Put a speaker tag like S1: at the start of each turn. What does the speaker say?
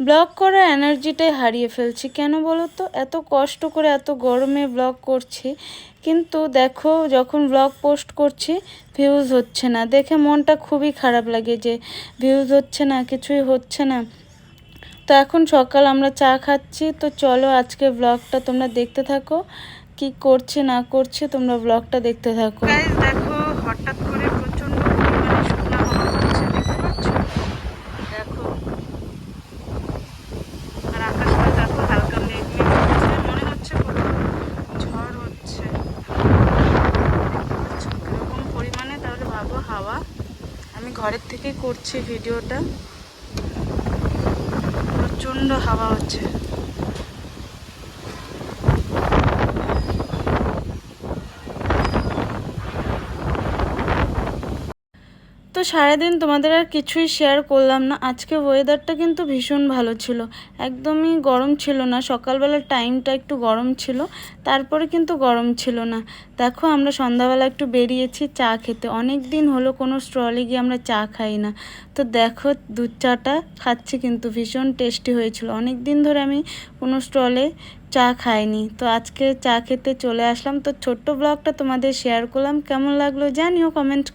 S1: Blog করার এনার্জিটাই হারিয়ে ফেলছি। কেন বলো তো এত কষ্ট করে, এত গরমে ব্লগ করছি। কিন্তু দেখো, যখন ব্লগ পোস্ট করছি ভিউজ হচ্ছে না। দেখে মনটা খুবই খারাপ লাগে যে ভিউজ হচ্ছে না, কিছুই হচ্ছে না। তো এখন সকাল, আমরা চা খাচ্ছি। তো চলো আজকে ব্লগটা তোমরা দেখতে থাকো। কি করছে, না করছে, তোমরা ব্লগটা দেখতে থাকো। দেখো, হঠাৎ করে প্রচণ্ড পরিমাণে শুকনা হাওয়া হচ্ছে দেখতে পাচ্ছ দেখো আর আকাশটা দেখো হালকা মেঘ মেঘ হচ্ছে মনে হচ্ছে কোনো ঝড় হচ্ছে দেখতে পাচ্ছ এরকম পরিমাণে তাহলে ভাবো হাওয়া। আমি ঘরের থেকেই করছি ভিডিওটা। প্রচণ্ড হাওয়া হচ্ছে। তো সারাদিন তোমাদের আর কিছুই শেয়ার করলাম না। আজকে ওয়েদারটা কিন্তু ভীষণ ভালো ছিল। একদমই গরম ছিল না। সকালবেলার টাইমটা একটু গরম ছিল। তারপরে কিন্তু গরম ছিল না। দেখো, আমরা সন্ধ্যাবেলা একটু বেরিয়েছি চা খেতে। অনেক দিন হলো কোনো স্টলে গিয়ে আমরা চা খাই না। তো দেখো দুধ চাটা খাচ্ছি কিন্তু ভীষণ টেস্টি হয়েছিল। অনেক দিন ধরে আমি কোনো স্টলে চা খাইনি। তো আজকে চা খেতে চলে আসলাম। তো ছোট্ট ব্লগটা তোমাদের শেয়ার করলাম। কেমন লাগল জানিও কমেন্ট